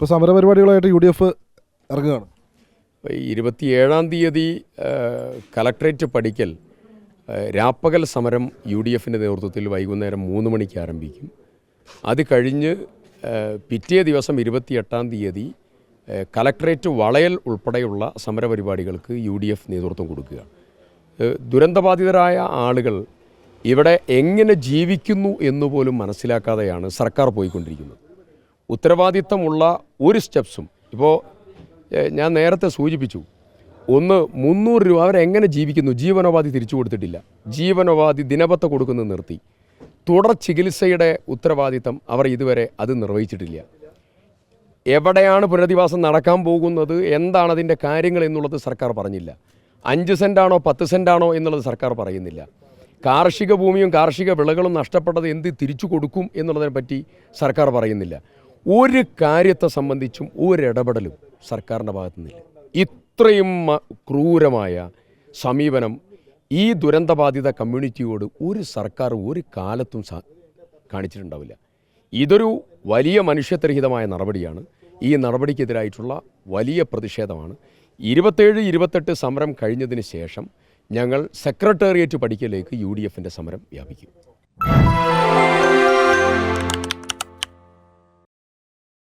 ഇപ്പോൾ സമരപരിപാടികളായിട്ട് U D F ഇറങ്ങുകയാണ് ഇരുപത്തിയേഴാം തീയതി കലക്ട്രേറ്റ് പഠിക്കൽ രാപ്പകൽ സമരം യു ഡി എഫിന്റെ നേതൃത്വത്തിൽ വൈകുന്നേരം മൂന്ന് മണിക്ക് ആരംഭിക്കും. അത് കഴിഞ്ഞ് പിറ്റേ ദിവസം ഇരുപത്തിയെട്ടാം തീയതി കലക്ട്രേറ്റ് വളയൽ ഉൾപ്പെടെയുള്ള സമരപരിപാടികൾക്ക് യു ഡി എഫ് നേതൃത്വം കൊടുക്കുക. ദുരന്തബാധിതരായ ആളുകൾ ഇവിടെ എങ്ങനെ ജീവിക്കുന്നു എന്നുപോലും മനസ്സിലാക്കാതെയാണ് സർക്കാർ പോയിക്കൊണ്ടിരിക്കുന്നത്. ഉത്തരവാദിത്തമുള്ള ഒരു സ്റ്റെപ്സും. ഇപ്പോൾ ഞാൻ നേരത്തെ സൂചിപ്പിച്ചു ഒന്ന് മുന്നൂറ് രൂപ അവരെങ്ങനെ ജീവിക്കുന്നു? ജീവനോപാധി തിരിച്ചു കൊടുത്തിട്ടില്ല. ജീവനോപാധി ദിനപത്ത കൊടുക്കുന്നത് നിർത്തി. തുടർ ചികിത്സയുടെ ഉത്തരവാദിത്തം അവർ ഇതുവരെ അത് നിർവഹിച്ചിട്ടില്ല. എവിടെയാണ് പുനരധിവാസം നടക്കാൻ പോകുന്നത്? എന്താണ് അതിന്റെ കാര്യങ്ങൾ എന്നുള്ളത് സർക്കാർ പറഞ്ഞില്ല. അഞ്ച് സെന്റാണോ പത്ത് സെന്റാണോ എന്നുള്ളത് സർക്കാർ പറയുന്നില്ല. കാർഷിക ഭൂമിയും കാർഷിക വിളകളും നഷ്ടപ്പെട്ടത് എന്ത് തിരിച്ചു കൊടുക്കും എന്നുള്ളതിനെ പറ്റി സർക്കാർ പറയുന്നില്ല. ഒരു കാര്യത്തെ സംബന്ധിച്ചും ഒരിടപെടലും സർക്കാരിന്റെ ഭാഗത്തു നിന്നില്ല ഇത്രയും ക്രൂരമായ സമീപനം ഈ ദുരന്തബാധിത കമ്മ്യൂണിറ്റിയോട് ഒരു സർക്കാർ ഒരു കാലത്തും കാണിച്ചിട്ടുണ്ടാവില്ല. ഇതൊരു വലിയ മനുഷ്യത്വരഹിതമായ നടപടിയാണ്. ഈ നടപടിക്കെതിരായിട്ടുള്ള വലിയ പ്രതിഷേധമാണ്. ഇരുപത്തേഴ് ഇരുപത്തെട്ട് സമരം കഴിഞ്ഞതിന് ശേഷം ഞങ്ങൾ സെക്രട്ടേറിയറ്റ് പഠിക്കലേക്ക് യു ഡി എഫിന്റെ സമരം വ്യാപിക്കും.